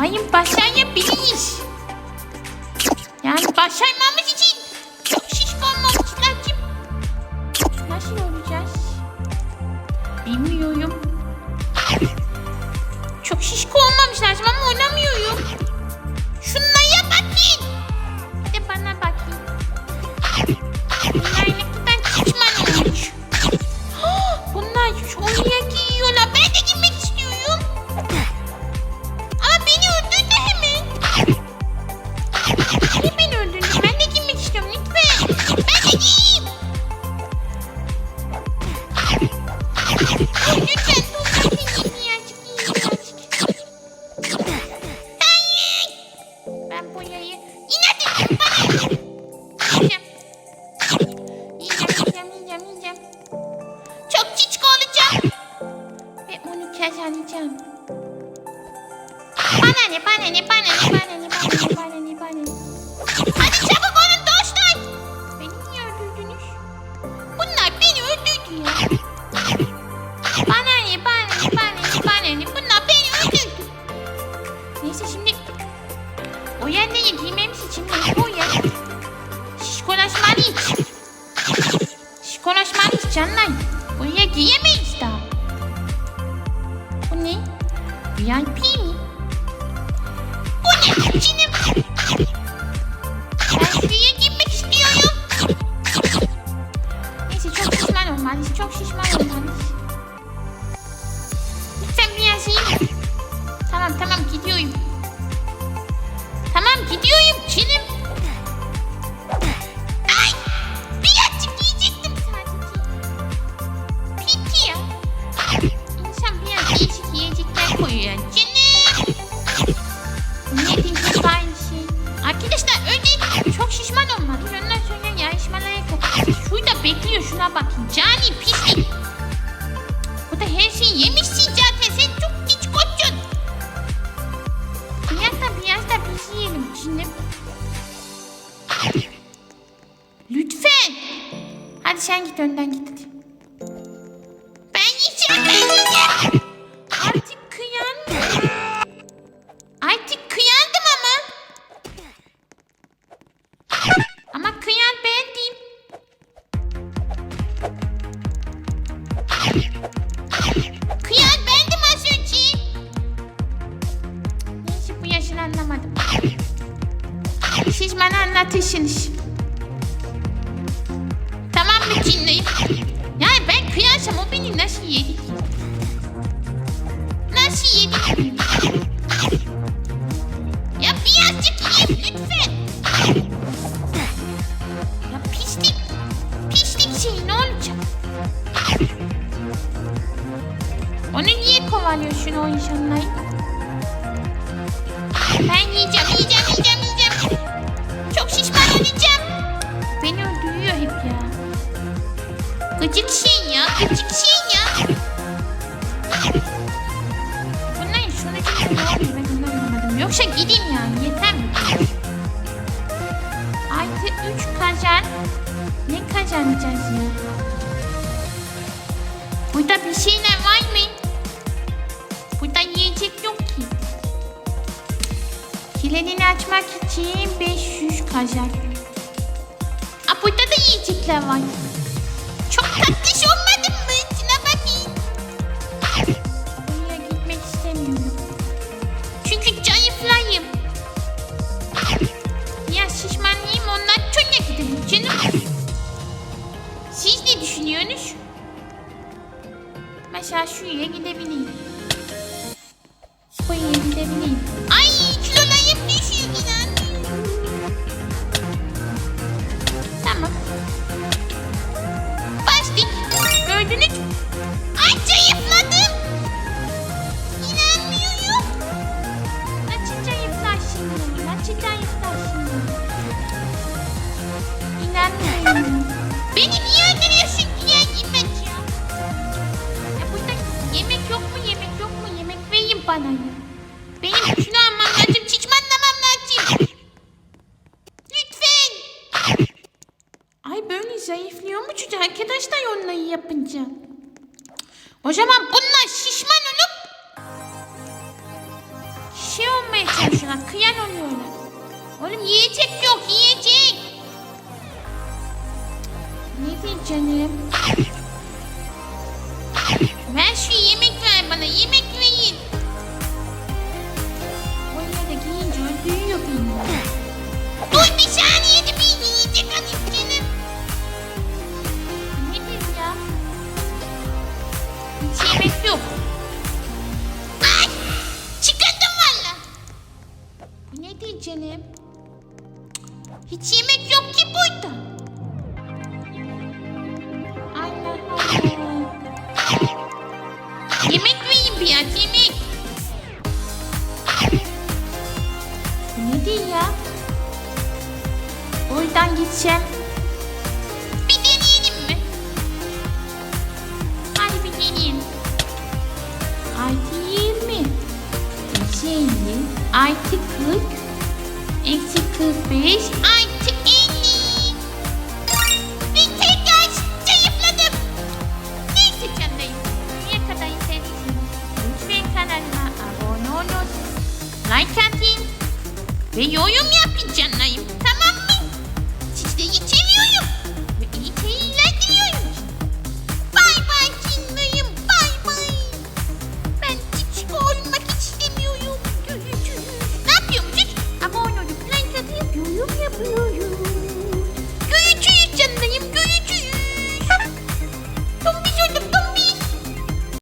Umarım başarabiliriz. Yani başarmamız için çok şişko olmamız lazım. Nasıl olacağız? Bilmiyorum. Çok şişko olmamış lazım ama oynamıyorum. Kazanacağım. Bana ne, bana ne, bana ne, bana ne, bana ne, bana ne, bana ne. Hadi çabuk olun dostlar. Beni niye öldürdünüz? Bunlar beni öldürdü ya. Bana ne, bana ne, bana ne, bana ne. Bunlar beni öldürdü. Neyse şimdi o yerleri giymemiz için ne bu yer? Şişkolaşmalıyız. Şişkolaşmalıyız canlar. Buraya giyemeyiz VIP mi? Bu ne? Canım. Ben şuraya girmek istiyorum. Diyeyim hep aynı şey. Arkadaşlar önce çok şişman olmalı. Ondan sonra yarışmalara katılır. Şurada bekliyor şuna bakın. Cani pislik. Bu da her şeyi yemişsin zaten. Sen çok hiç koçun. Biraz da da biz yiyelim canım. Lütfen. Hadi sen git önden git hadi. Anlatırsınız. Tamam mı cinleyim? Yani ben kıyarsam o beni nasıl yedi? Nasıl yedi? Ya birazcık yiyeyim lütfen. Ya pislik. Pislik şey ne olacak? Onu niye kovalıyorsun o insanları? Ben yiyeceğim, yiyeceğim. Öldürüyor hep ya. Gıcık şey ya, gıcık şey ya. Bunların sonucu ne oluyor ben onu anlamadım. Yoksa gideyim yani yeter mi? Artı 3 kazan. Ne kazanacağız ya? Burada bir şeyler var mı? Burada yiyecek yok ki. Kilidini açmak için 500 kazan. Burada da yiyecekler var. Çok tatlış bana ya. Benim şunu almam lazım şişmanlamam lazım. Lütfen. zayıflıyor mu çocuk? Arkadaşlar onunla yapınca. O zaman bunlar şişman olup şey olmaya çalışıyorlar. Kıyan oluyorlar. Oğlum yiyecek yok yiyecek. Ne diyeceğim? Yok. Ay! Çıkardım valla. Nedir canım? Hiç yemek yok ki burada. Allah Allah. Yemek verin biraz yemek. Bu nedir ya? Oradan gideceğim. beş, altı, elli. Bitirgen zayıfladım. Neyse canlarım. Buraya kadar izlediyseniz lütfen kanalıma abone olun. Like atın ve yorum yapın.